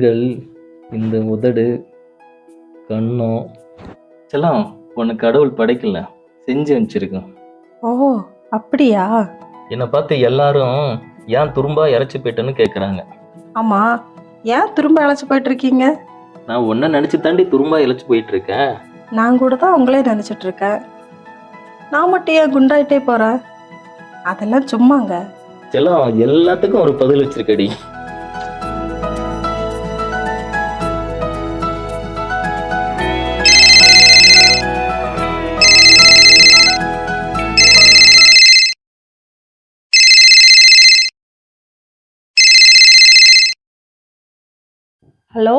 கண்கள் இந்த உதடு கண்ணம் செல்லம் உனக்கு கடவுள் படைக்கல செஞ்சு வச்சிருக்கேன் ஓ அப்படியா? என்னை பார்த்து எல்லாரும் ஏன் துரும்பா இறச்சி போயிட்டேன்னு கேட்குறாங்க ஆமா ஏன் திரும்ப அழைச்சி போயிட்டு இருக்கீங்க நான் ஒன்றை நினச்சி தாண்டி துரும்பா இழைச்சி போயிட்டு இருக்கேன் நான் கூட தான் உங்களே நினைச்சிட்டு இருக்கேன் நான் மட்டும் ஏன் குண்டாயிட்டே போறேன்? அதெல்லாம் சும்மாங்க. செல்லம் எல்லாத்துக்கும் ஒரு பதில் வச்சிருக்கடி. ஹலோ?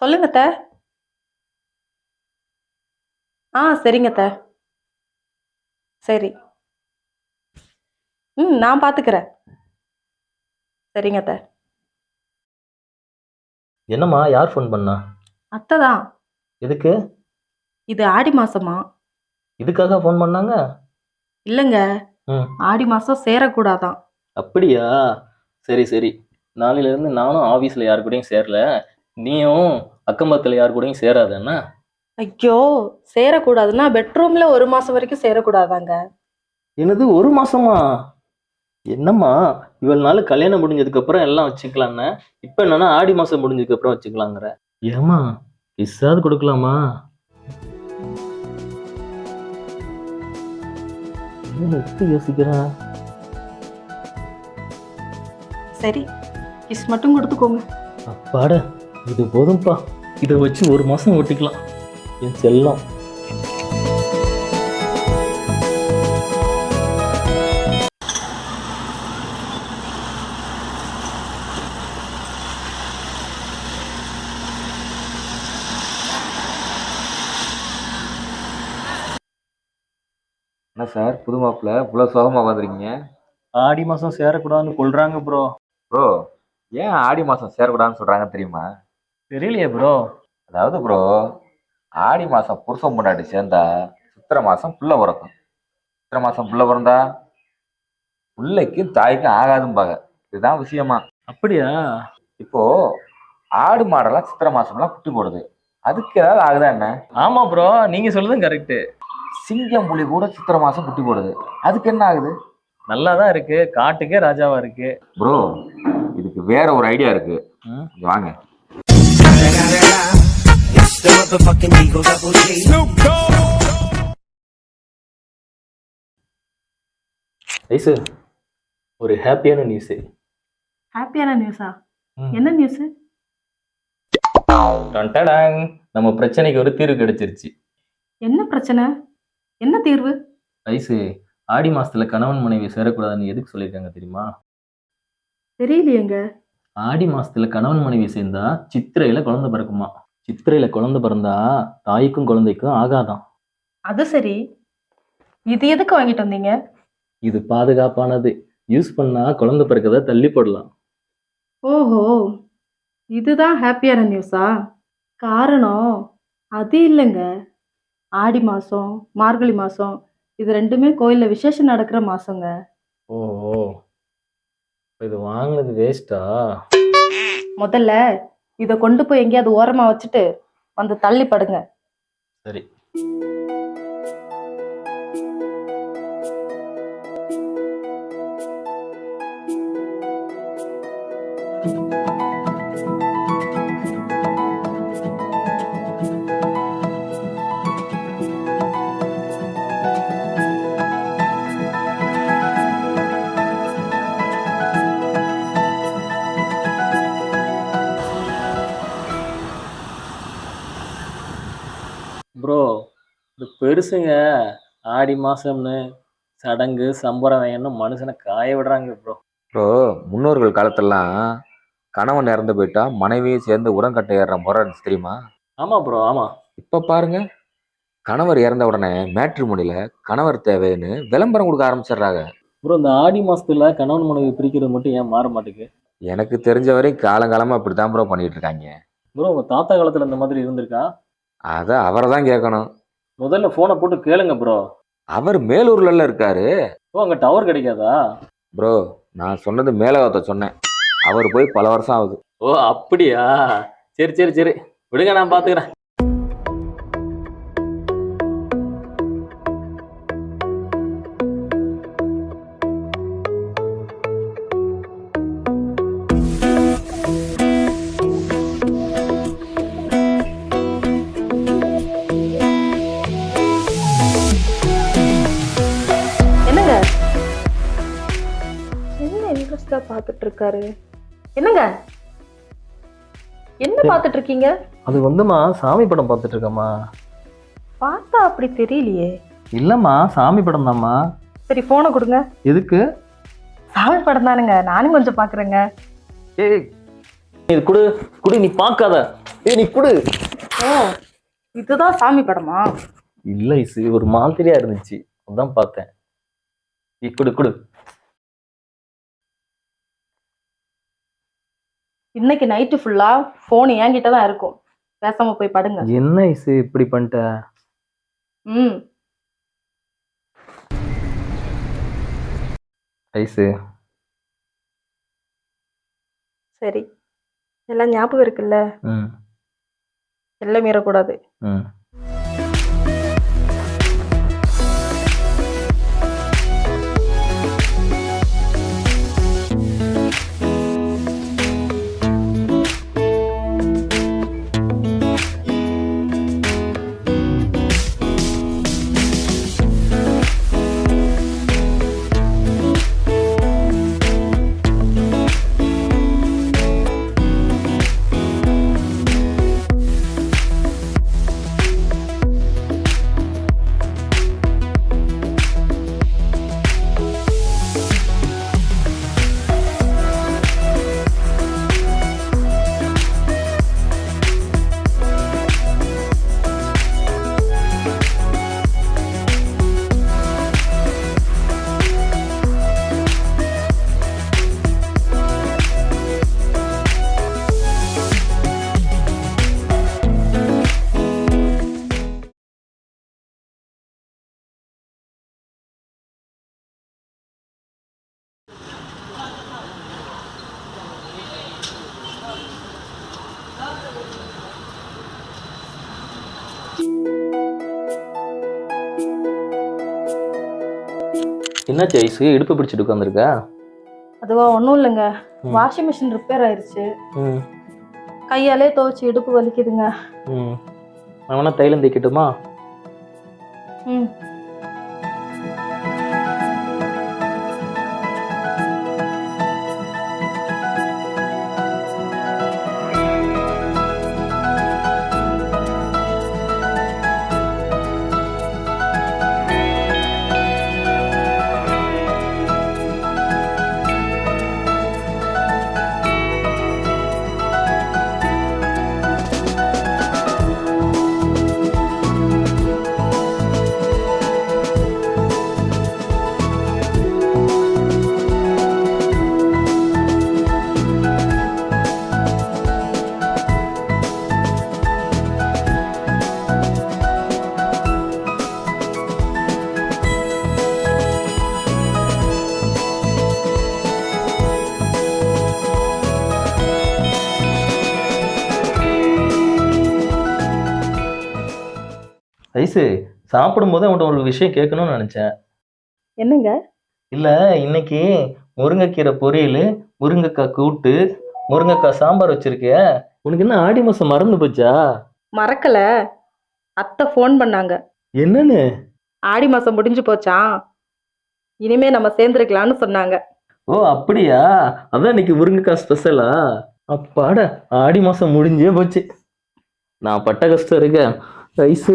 சொல்லுங்க அத்தை. ஆ சரிங்க அத்தை. சரி. ம் நான் பார்த்துக்கிறேன் சரிங்க அத்தை. என்னம்மா யார் ஃபோன் பண்ணா? அத்தை தான். எதுக்கு? இது ஆடி மாசமா? இதுக்காக ஃபோன் பண்ணாங்க? இல்லைங்க. ம். ஆடி மாசம் சேரக்கூடாதான். அப்படியா? சரி சரி. நாளையிலேருந்து நானும் ஆஃபீஸில் யார் கூடயும் சேரல. நீயும் அக்கம்பக்கத்தில் யார் கூடயும் சேராதண்ணா ஐயோ சேரக்கூடாதுன்னா பெட்ரூம்ல ஒரு மாசம் வரைக்கும் சேரக்கூடாதாங்க? என்னது ஒரு மாசமா? என்னம்மா இவ்வளவு நாள் கல்யாணம் முடிஞ்சதுக்கு அப்புறம் எல்லாம் வச்சுக்கலான்னு இப்போ என்னன்னா ஆடி மாசம் முடிஞ்சதுக்கு அப்புறம் வச்சுக்கலாங்கிற. ஏமா கிஸ்ஸாவது கொடுக்கலாமா? என்ன எப்படி யோசிக்கிறேன் சரி கிஸ் மட்டும் கொடுத்துக்கோங்க. அப்பாட இது போதும்ப்பா இதை வச்சு ஒரு மாசம் ஓட்டிக்கலாம். என் செல்லம். என்ன சார் புது மாப்பிள்ள? இவ்வளோ சோகமாக வந்துருக்கீங்க ஆடி மாசம் சேரக்கூடாதுன்னு கொள்றாங்க ப்ரோ ப்ரோ ஏன் ஆடி மாதம் சேரக்கூடாதுன்னு சொல்கிறாங்கன்னு தெரியுமா? தெரியலையே ப்ரோ அதாவது ப்ரோ ஆடி மாதம் புருஷன் முன்னாடி சேர்ந்தா சித்திரை மாதம் புள்ள பிறக்கும். சித்திரை மாதம் புள்ள பிறந்தா பிள்ளைக்கும் தாய்க்கும் ஆகாதும்பாங்க. இதுதான் விஷயமா. அப்படியா? இப்போ ஆடு மாடெல்லாம் சித்திரை மாசம்லாம் குட்டி போடுது. அதுக்கு ஏதாவது ஆகுதா என்ன? ஆமா ப்ரோ நீங்க சொல்றதும் கரெக்ட் சிங்கம் புலி கூட சித்திரை மாசம் குட்டி போடுது. அதுக்கு என்ன ஆகுது? நல்லா தான் இருக்கு. காட்டுக்கே ராஜாவா இருக்கு. ப்ரோ இதுக்கு வேற ஒரு ஐடியா இருக்கு. இங்க வாங்க. ஐசு ஒரு ஹாப்பியான நியூஸ் ஹாப்பியான நியூஸா. என்ன நியூஸ் டன்டடாங் நம்ம பிரச்சனைக்கு ஒரு தீர்வு கிடைச்சிருச்சு. என்ன பிரச்சனை? என்ன தீர்வு? ஐசு ஆடி மாசத்துல கணவன் மனைவி சேரக்கூடாதுன்னு எதுக்கு சொல்லியிருக்காங்க தெரியுமா? தெரியலையேங்க. ஆடி மாசத்துல கணவன் மனைவி சேர்ந்தா சித்திரையில குழந்தை பிறக்குமா? சித்திரையில குழந்தை பிறந்தா தாய்க்கும் குழந்தைக்கும் ஆகாதாம் அது சரி. இது எதுக்கு வாங்கிட்டு வந்தீங்க? இது பாதுகாப்பானது. யூஸ் பண்ணா குழந்தை பிறக்கதை தள்ளி போடலாம். ஓஹோ. இதுதான் ஹாப்பியான நியூஸா காரணம் அது இல்லைங்க. ஆடி மாதம் மார்கழி மாதம் இது ரெண்டுமே கோயிலில் விசேஷம் நடக்கிற மாதங்க ஓ இது வாங்கினது வேஸ்டா முதல்ல இதை கொண்டு போய் எங்கேயாவது ஓரமாக வச்சுட்டு வந்து தள்ளி படுங்க. சரி. பெருசுங்க. ஆடி மாசம்னு சடங்கு சம்பிரதாயம்னு மனுஷனை காய விடுறாங்க ப்ரோ இப்போ முன்னோர்கள் காலத்தெல்லாம் கணவன் இறந்து போயிட்டா மனைவியும் சேர்ந்து உடன்கட்டை ஏறுற முறை இருந்துச்சு தெரியுமா? ஆமா ப்ரோ ஆமா. இப்போ பாருங்க. கணவர் இறந்த உடனே மேட்ரிமோனியில் கணவர் தேவைன்னு விளம்பரம் கொடுக்க ஆரம்பிச்சிடுறாங்க. ப்ரோ இந்த ஆடி மாசத்துல கணவன் மனைவி பிரிக்கிறது மட்டும் ஏன் மாற மாட்டேங்குது? எனக்கு தெரிஞ்ச வரையும் காலங்காலமாக அப்படி தான் ப்ரோ பண்ணிட்டு இருக்காங்க. ப்ரோ உங்க தாத்தா காலத்துல இந்த மாதிரி இருந்திருக்கா? அதை அவரை தான் கேட்கணும் முதல்ல போனை போட்டு கேளுங்க ப்ரோ அவர் மேலூர்ல இருக்காரு. ஓ அங்க டவர் கிடைக்காதா? ப்ரோ நான் சொன்னது மேலகத்தை சொன்னேன். அவர் போய் பல வருஷம் ஆகுது. ஓ அப்படியா? சரி சரி சரி. விடுங்க நான் பாத்துக்கிறேன். இன்ட்ரெஸ்டா பார்த்துட்டு இருக்காரு என்னங்க? என்ன பார்த்துட்டு இருக்கீங்க அது வந்துமா சாமி படம் பார்த்துட்டு இருக்கேம்மா பார்த்தா அப்படி தெரியலையே. இல்லம்மா சாமி படம் தாம்மா. சரி போனை கொடுங்க. எதுக்கு? சாமி படம் தானுங்க. நானும் கொஞ்சம் பாக்குறேங்க ஏய் இது குடு. குடு நீ பார்க்காத. ஏய் நீ குடு. ஓ இதுதான் சாமி படமா? இல்ல இசு ஒரு மாதிரியா இருந்துச்சு. அதான் பார்த்தேன். நீ குடு குடு. இன்னைக்கு நைட்டு ஃபுல்லா போன் என்கிட்ட தான் இருக்கும். பேசாம போய் படுங்க. என்ன இசு இப்படி பண்ணிட்ட ம். ஐசு. சரி. எல்லாம் ஞாபகம் இருக்குல்ல? ம். எல்லாம் மீறக்கூடாது. ம். என்னாச்சு ஐசு இடுப்பு பிடிச்சிட்டு உட்காந்துருக்க அதுவா ஒன்றும் இல்லைங்க. வாஷிங் மிஷின் ரிப்பேர் ஆயிருச்சு. கையாலே துவைச்சு இடுப்பு வலிக்குதுங்க. ம். அவனா தைலம் தைக்கட்டுமா ஐசு சாப்பிடும்போது அவன்கிட்ட ஒரு விஷயம் கேட்கணும்னு நினைச்சேன். என்னங்க? இல்ல இன்னைக்கு முருங்கைக்கீரை பொரியல் முருங்கைக்காய் கூட்டு முருங்கைக்காய் சாம்பார் வச்சிருக்கிய. உனக்கு என்ன ஆடி மாசம் மறந்து போச்சா? மறக்கல. அத்தை ஃபோன் பண்ணாங்க. என்னன்னு? ஆடி மாசம் முடிஞ்சு போச்சாம் இனிமே நம்ம சேர்ந்துருக்கலாம்னு சொன்னாங்க. ஓ அப்படியா? அதான் இன்னைக்கு முருங்கைக்காய் ஸ்பெஷலா அப்பாடா ஆடி மாசம் முடிஞ்சே போச்சு. நான் பட்ட கஷ்டம் இருக்கேன். ஐசு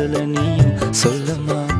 காதல நீயும் சொல்லமா?